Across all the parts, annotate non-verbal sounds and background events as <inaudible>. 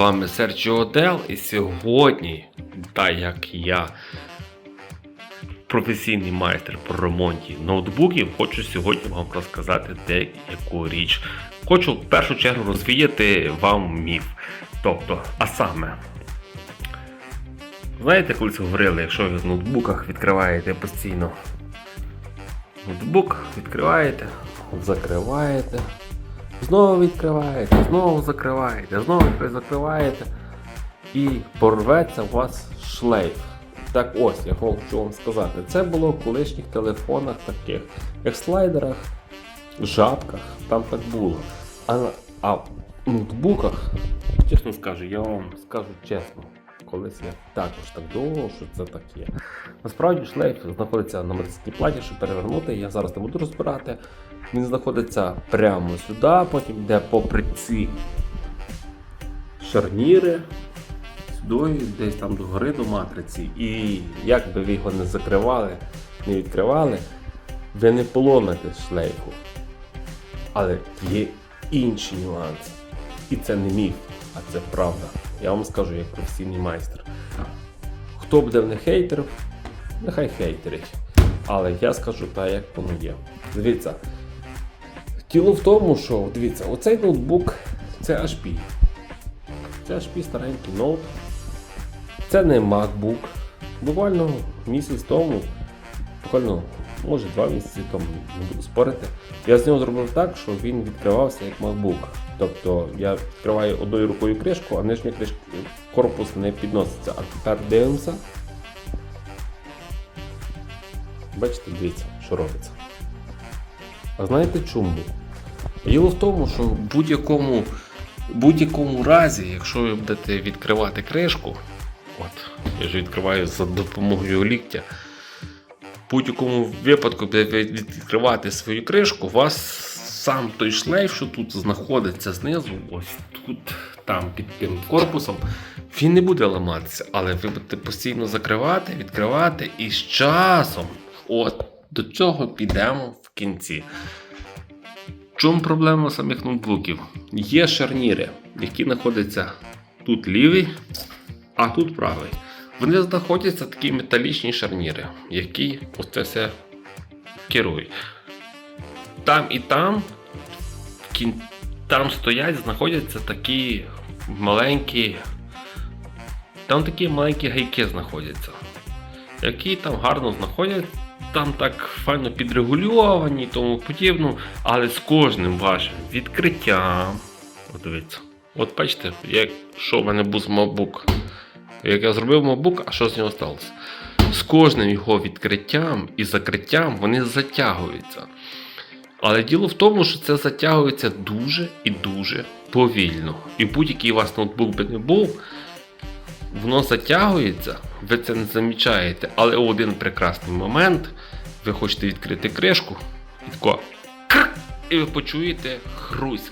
вами Серджіо Дел, і сьогодні, так як я професійний майстер по ремонті ноутбуків, хочу сьогодні вам розказати деяку річ. Хочу в першу чергу розвіяти вам міф. Тобто, а саме, знаєте, колись говорили, якщо ви в ноутбуках відкриваєте постійно ноутбук, відкриваєте, закриваєте, знову відкриваєте, знову закриваєте, знову закриваєте і порветься у вас шлейф. Так ось, я хочу вам сказати, це було в колишніх телефонах таких, як слайдерах, жабках, там так було. А, а в ноутбуках, чесно скажу, я вам скажу чесно, колись я також так думав, що це так є. Насправді шлейф знаходиться на медичній платі, щоб перевернути. Я зараз не буду розбирати. Він знаходиться прямо сюди, потім йде попри ці шарніри, сюди, десь там до гори до матриці. І як би ви його не закривали, не відкривали, ви не поломите шлейфу. Але є інші нюанси. І це не міф, а це правда. Я вам скажу як професійний майстер. Хто буде в не хейтерів, нехай хейтерить. Але я скажу так, як воно є. Дивіться. Діло в тому, що дивіться, оцей ноутбук це HP. Це HP старенький ноут. Це не MacBook. Буквально місяць тому, буквально, може два місяці тому, не буду спорити. Я з нього зробив так, що він відкривався як MacBook. Тобто я відкриваю одною рукою кришку, а нижня кришка корпус не підноситься. А тепер дивимося. Бачите, дивіться, що робиться. А знаєте чому? Діло в тому, що в будь-якому будь-якому разі, якщо ви будете відкривати кришку, от, я ж відкриваю за допомогою ліктя, в будь-якому випадку відкривати свою кришку, у вас сам той шлейф, що тут знаходиться знизу, ось тут, там під тим корпусом, він не буде ламатися, але ви будете постійно закривати, відкривати і з часом, от до цього підемо в кінці. Чому проблема самих ноутбуків? Є шарніри, які знаходяться тут лівий, а тут правий. Вони знаходяться такі металічні шарніри, які оце все керують. Там і там, там стоять, знаходяться такі маленькі. Там такі маленькі гайки знаходяться, які там гарно знаходять, там так файно підрегульовані і тому подібно, але з кожним вашим відкриттям. От дивіться. От бачите, як, що в мене був MacBook. Як я зробив MacBook, а що з нього сталося? З кожним його відкриттям і закриттям вони затягуються. Але діло в тому, що це затягується дуже і дуже повільно. І будь-який у вас ноутбук би не був, воно затягується, ви це не замічаєте, але в один прекрасний момент ви хочете відкрити кришку, і тако і ви почуєте хрусь.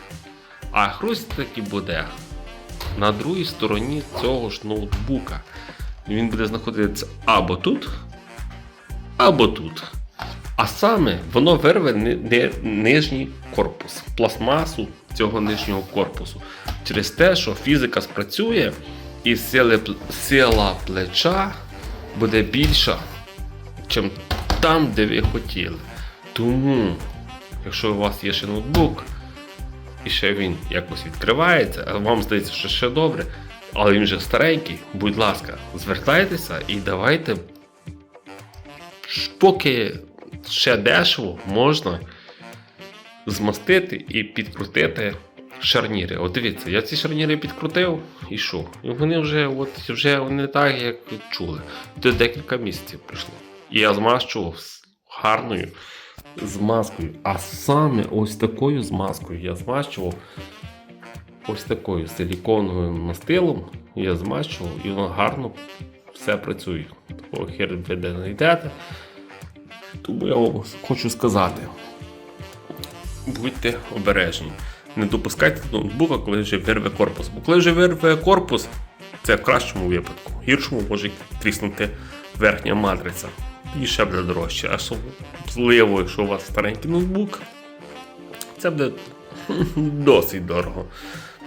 А хрусь таки буде на другій стороні цього ж ноутбука. Він буде знаходитися або тут, або тут. А саме воно вирве ни- ни- нижній корпус, пластмасу цього нижнього корпусу. Через те, що фізика спрацює і сили, сила плеча буде більша, ніж там, де ви хотіли. Тому, якщо у вас є ще ноутбук, і ще він якось відкривається, а вам здається, що ще добре, але він вже старенький, будь ласка, звертайтеся і давайте, поки ще дешево, можна змастити і підкрутити шарніри. От дивіться, я ці шарніри підкрутив і що? І вони вже от, вже не так, як чули. Це декілька місяців пройшло. І я змащував гарною змазкою. А саме ось такою змазкою я змащував ось такою силіконовим мастилом. Я змащував і воно гарно все працює. Такого хер ви не йдете. Тому я вам хочу сказати: будьте обережні. Не допускайте до ноутбука, коли вже вирве корпус. Бо коли вже вирве корпус, це в кращому випадку. В гіршому може тріснути верхня матриця. І ще буде дорожче. А особливо, якщо у вас старенький ноутбук, це буде <laughs> досить дорого.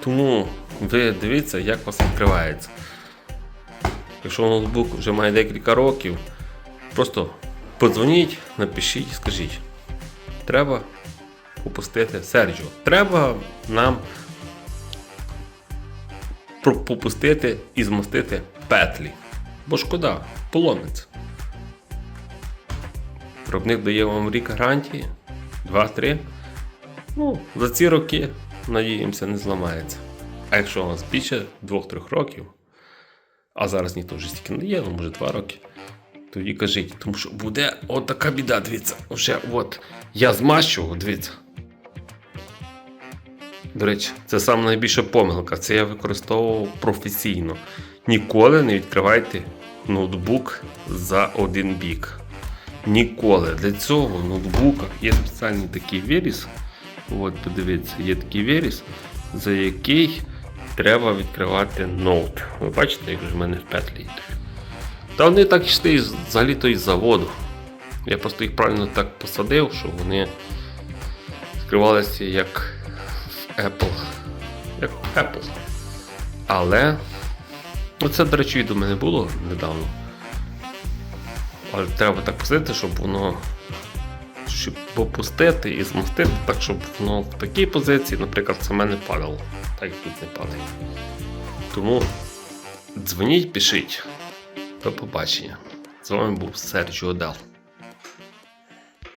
Тому ви дивіться, як вас відкривається. Якщо ноутбук вже має декілька років, просто подзвоніть, напишіть і скажіть. Треба попустити Серджіо. Треба нам попустити і змостити петлі. Бо шкода, поломиться. Виробник дає вам рік гарантії, 2-3. Ну, за ці роки, надіємося, не зламається. А якщо у вас більше 2-3 років, а зараз ніхто вже стільки не є, ну може 2 роки, тоді кажіть, тому що буде от така біда, дивіться. Вже от я змащував, дивіться. До речі, це саме найбільша помилка. Це я використовував професійно. Ніколи не відкривайте ноутбук за один бік. Ніколи. Для цього в ноутбуках є спеціальний такий виріз. От, подивіться, є такий виріз, за який треба відкривати ноут. Ви бачите, як в мене в петлі йдуть. Та вони так йшли взагалі-то із заводу. Я просто їх правильно так посадив, щоб вони відкривалися як Apple. Як Apple. Але оце, до речі, відео мене було недавно. Але треба так посадити, щоб воно щоб попустити і змостити так, щоб воно в такій позиції, наприклад, саме не падало. Так як тут не падає. Тому дзвоніть, пишіть. До побачення. З вами був Серджіо Дел.